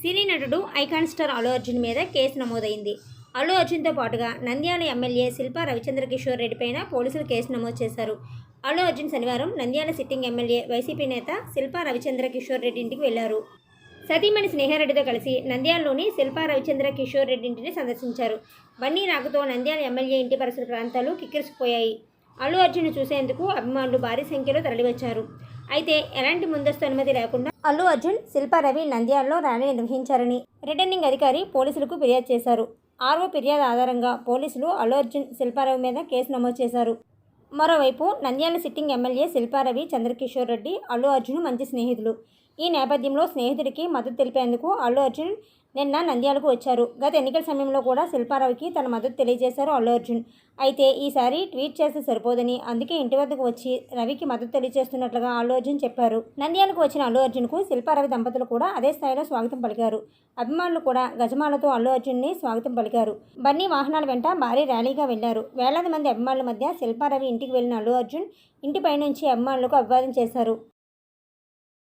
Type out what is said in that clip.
సినీ నటుడు icon star Allu Arjun మీద case నమోదైంది. అల్లు అర్జున్తో పాటుగా నంద్యాల ఎమ్మెల్యే శిల్ప రవిచంద్ర కిషోర్ రెడ్డి పైన పోలీసులు కేసు నమోదు చేశారు. అల్లు అర్జున్ శనివారం నంద్యాల సిట్టింగ్ ఎమ్మెల్యే వైసీపీ నేత శిల్ప రవిచంద్ర కిషోర్ రెడ్డి ఇంటికి వెళ్ళారు. సతీమణి స్నేహారెడ్డితో కలిసి నంద్యాలలోని శిల్ప రవిచంద్ర కిషోర్ రెడ్డి ఇంటిని సందర్శించారు. బన్నీ రాకతో నంద్యాల ఎమ్మెల్యే ఇంటి పరిసర ప్రాంతాలు కిక్కిరిసిపోయాయి. అల్లు అర్జున్ చూసేందుకు అభిమానులు భారీ సంఖ్యలో తరలివచ్చారు. అయితే ఎలాంటి ముందస్తు అనుమతి లేకుండా అల్లు అర్జున్ శిల్పా రవి నంద్యాలలో ర్యాలీ నిర్వహించారని రిటర్నింగ్ అధికారి పోలీసులకు ఫిర్యాదు చేశారు. ఆర్ఓ ఫిర్యాదు ఆధారంగా పోలీసులు అల్లు అర్జున్ శిల్పారవి మీద కేసు నమోదు చేశారు. మరోవైపు నంద్యాల సిట్టింగ్ ఎమ్మెల్యే శిల్పారవి చంద్రకిషోర్ రెడ్డి అల్లు అర్జున్ మంచి స్నేహితులు. ఈ నేపథ్యంలో స్నేహితుడికి మద్దతు తెలిపేందుకు అల్లు అర్జున్ నిన్న నంద్యాలకు వచ్చారు. గత ఎన్నికల సమయంలో కూడా శిల్పారావుకి తన మద్దతు తెలియజేశారు అల్లు అర్జున్. అయితే ఈసారి ట్వీట్ చేస్తే సరిపోదని అందుకే ఇంటి వద్దకు వచ్చి రవికి మద్దతు తెలియజేస్తున్నట్లుగా అల్లు అర్జున్ చెప్పారు. నంద్యాలకు వచ్చిన అల్లు అర్జున్కు శిల్పారవి దంపతులు కూడా అదే స్థాయిలో స్వాగతం పలికారు. అభిమానులు కూడా గజమాలతో అల్లు అర్జున్ని స్వాగతం పలికారు. బన్నీ వాహనాల వెంట భారీ ర్యాలీగా వెళ్ళారు. వేలాది మంది అభిమానుల మధ్య శిల్పారవి ఇంటికి వెళ్ళిన అల్లు అర్జున్ ఇంటిపై నుంచి అభిమానులకు అభివాదం చేశారు.